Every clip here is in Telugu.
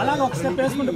అలాగే ఒక స్టెప్ వేసుకుంటే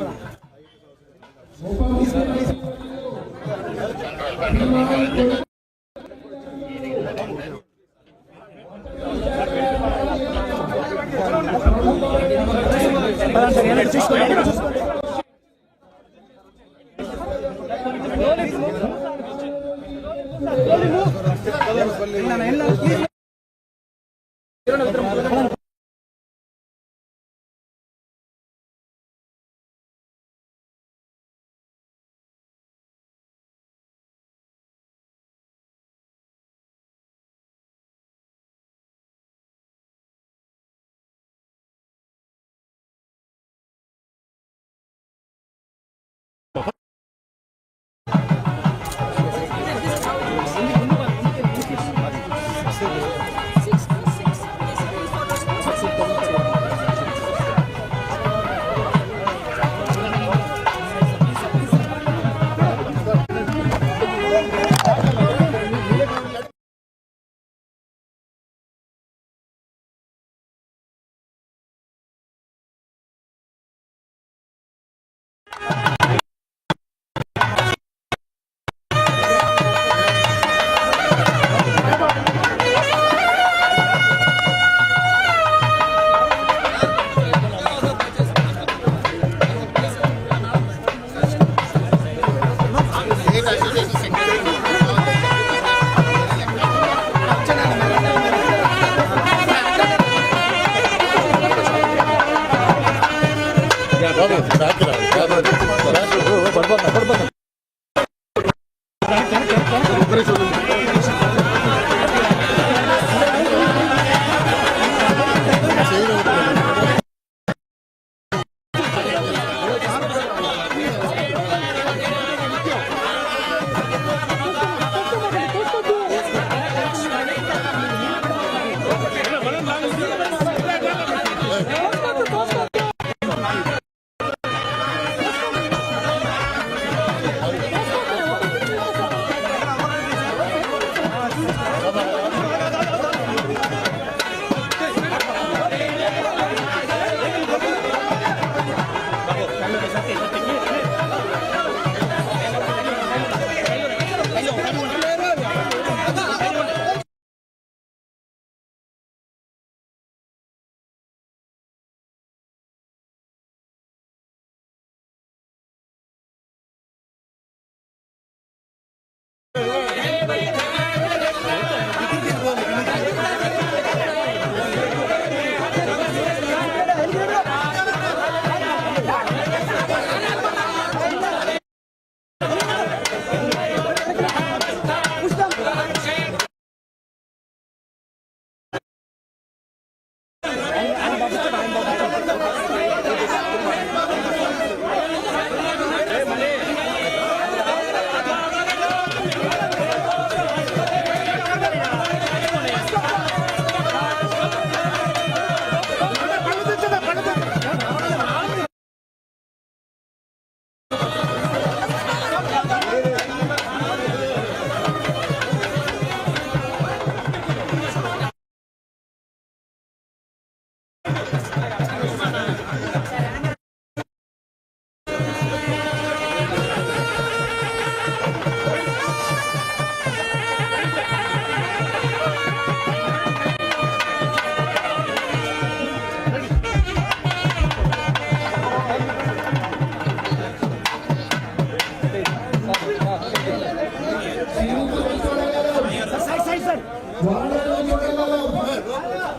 వాళ్ళని చూడగలం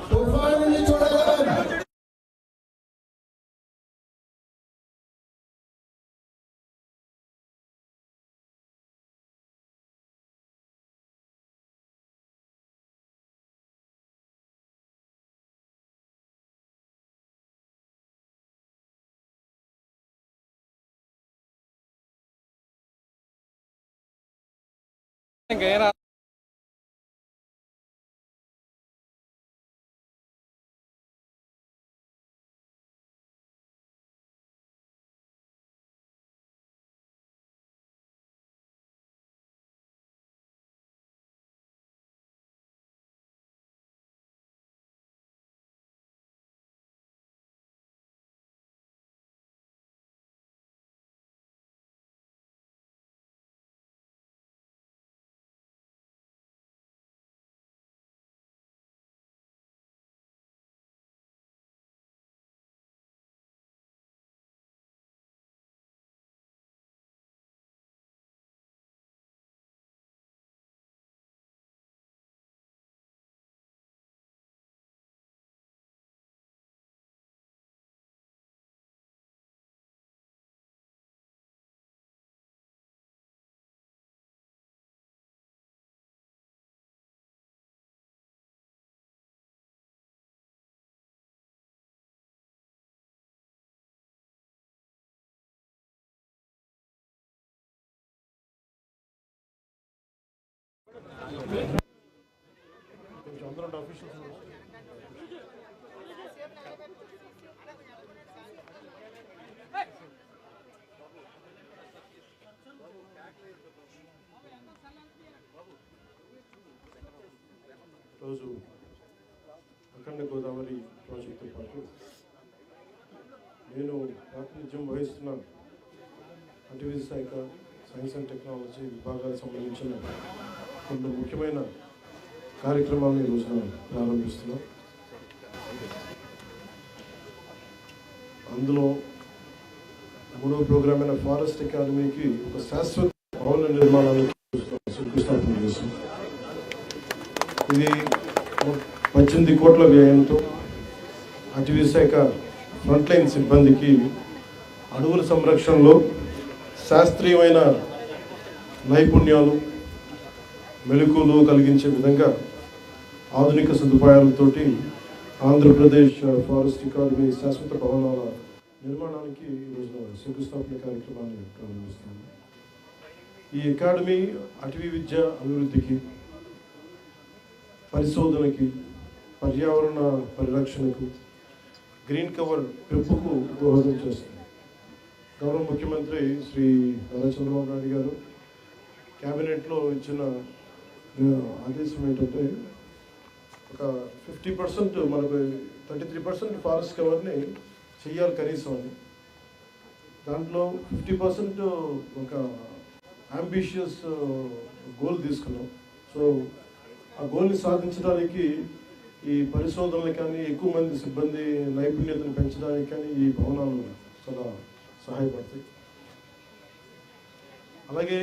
తుఫాను చూడగలం Era అందరూ రోజు అఖండ గోదావరి ప్రాజెక్టుతో పాటు నేను ప్రాతినిధ్యం వహిస్తున్న అటవీ శాఖ సైన్స్ అండ్ టెక్నాలజీ విభాగాలకు సంబంధించిన కొన్ని ముఖ్యమైన కార్యక్రమాలను ఈ ప్రారంభిస్తున్నాం. అందులో మూడవ ప్రోగ్రామ్ అయిన ఫారెస్ట్ అకాడమీకి ఒక శాశ్వత భవన నిర్మాణానికి శంకుస్థాపన చేసింది. ఇది పద్దెనిమిది కోట్ల వ్యయంతో అటవీ శాఖ ఫ్రంట్ లైన్ సిబ్బందికి అడవుల సంరక్షణలో శాస్త్రీయమైన నైపుణ్యాలు మెలకులు కలిగించే విధంగా ఆధునిక సదుపాయాలతోటి ఆంధ్రప్రదేశ్ ఫారెస్ట్ అకాడమీ శాశ్వత భవనాల నిర్మాణానికి ఈరోజు శంకుస్థాపన కార్యక్రమాన్ని ప్రారంభిస్తుంది ఈ అకాడమీ అటవీ విద్య అభివృద్ధికి పరిశోధనకి పర్యావరణ పరిరక్షణకు గ్రీన్ కవర్ పెంపుకు దోహదం చేస్తుంది. గౌరవ ముఖ్యమంత్రి శ్రీ నారా చంద్రబాబు నాయుడు గారు క్యాబినెట్లో ఇచ్చిన నేను ఆదేశం ఏంటంటే ఒక ఫిఫ్టీ పర్సెంట్ మనకు థర్టీ త్రీ పర్సెంట్ ఫారెస్ట్ కవర్ని చెయ్యాలి కనీసం అని. దాంట్లో ఫిఫ్టీ పర్సెంట్ ఒక అంబిషియస్ గోల్ తీసుకున్నాం. సో ఆ గోల్ని సాధించడానికి ఈ పరిశోధనలు కానీ ఎక్కువ మంది సిబ్బంది నైపుణ్యతను పెంచడానికి కానీ ఈ భవనాలు చాలా సహాయపడతాయి. అలాగే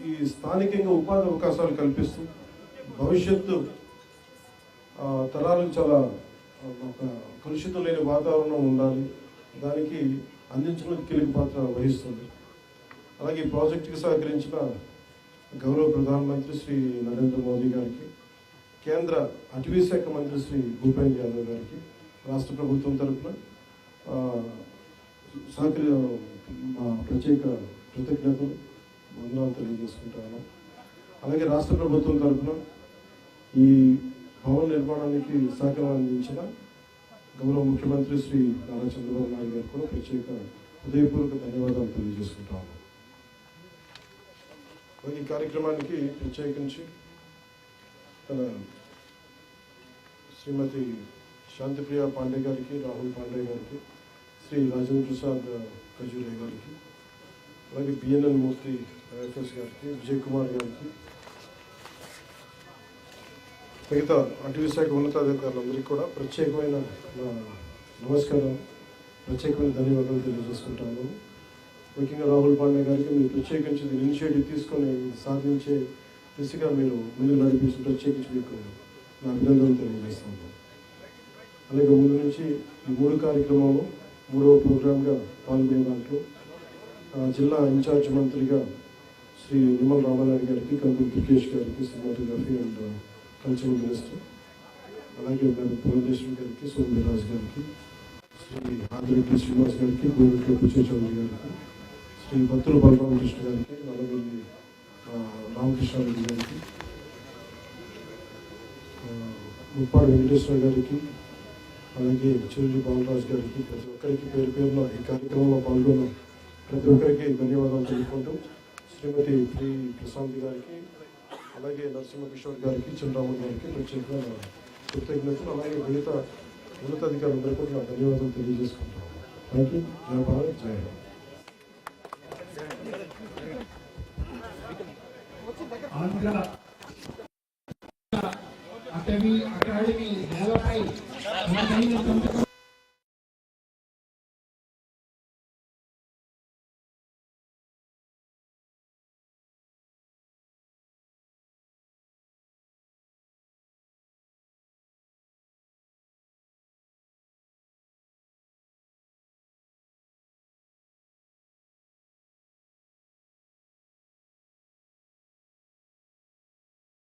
ఈ స్థానికంగా ఉపాధి అవకాశాలు కల్పిస్తూ భవిష్యత్తు ఆ, తరాలకు చాలా ఒక కలుషితం లేని వాతావరణం ఉండాలి. దానికి అందించడం కీలక పాత్ర వహిస్తుంది. అలాగే ఈ ప్రాజెక్టుకి సహకరించిన గౌరవ ప్రధానమంత్రి శ్రీ నరేంద్ర మోదీ గారికి కేంద్ర అటవీ శాఖ మంత్రి శ్రీ భూపేంద్ర యాదవ్ గారికి రాష్ట్ర ప్రభుత్వం తరఫున సహకరి మా ప్రత్యేక కృతజ్ఞతలు. వందనాలు తెలియజేసుకుంటాను అలాగే రాష్ట్ర ప్రభుత్వం తరఫున ఈ భవన నిర్మాణానికి సహకారం అందించిన గౌరవ ముఖ్యమంత్రి శ్రీ నారా చంద్రబాబు నాయుడు గారికి కూడా ప్రత్యేక హృదయపూర్వక ధన్యవాదాలు తెలియజేసుకుంటాను ఈ కార్యక్రమానికి ప్రత్యేకించి తన శ్రీమతి శాంతిప్రియ పాండే గారికి రాహుల్ పాండే గారికి శ్రీ రాజేంద్ర ప్రసాద్ ఖజూరే గారికి అలాగే బిఎన్ఎన్ మూర్తి ఐఎఫ్ఎస్ గారికి విజయ్ కుమార్ గారికి మిగతా అటవీ శాఖ ఉన్నతాధికారులందరికీ కూడా ప్రత్యేకమైన నమస్కారం ప్రత్యేకమైన ధన్యవాదాలు తెలియజేసుకుంటాను. ముఖ్యంగా రాహుల్ పాండే గారికి మీరు ప్రత్యేకించి ఇనిషియేటివ్ తీసుకొని సాధించే దిశగా మీరు ముందు నడిపించి ప్రత్యేకించి మీకు నా అభినందనలు తెలియజేస్తాను. అలాగే ముందు నుంచి ఈ మూడు కార్యక్రమాలు మూడవ ప్రోగ్రామ్గా పాల్గొనే దాంట్లో జిల్లా ఇన్ఛార్జ్ మంత్రిగా శ్రీ విమల్ రామానాయుడు గారికి కందులు దుర్గేష్ గారికి సినిమాటోగ్రఫీ అండ్ కల్చరల్ మినిస్టర్ అలాగే మరి పురంధేశ్వరి గారికి సోమవీరాజ్ గారికి శ్రీ ఆదిరెడ్డి శ్రీనివాస్ గారికి గోవిడ్ పుచ్చే చౌదరి గారికి శ్రీ భక్తుల బలరామకృష్ణ గారికి నల్లవెల్లి రామకృష్ణారెడ్డి గారికి ముప్పాడు వెంకటేశ్వర గారికి అలాగే చిరుజు బాలరాజ్ గారికి ప్రతి ఒక్కరికి పేరు పేరున ఈ కార్యక్రమంలో పాల్గొన్న ప్రతి ఒక్కరికి ధన్యవాదాలు తెలుపుకుంటూ శ్రీమతి శ్రీ ప్రశాంత్ గారికి అలాగే నరసింహ కిషోర్ గారికి చంద్రరామన్ గారికి ప్రత్యేకంగా కృతజ్ఞతలు అలాగే మిగతా ఉన్నతాధికారులందరూ కూడా నా ధన్యవాదాలు తెలియజేసుకుంటున్నాను. థ్యాంక్ యూ జయ భారత్ జయ ఆంధ్ర అటవీ అకాడమీ నేలపై సంతకం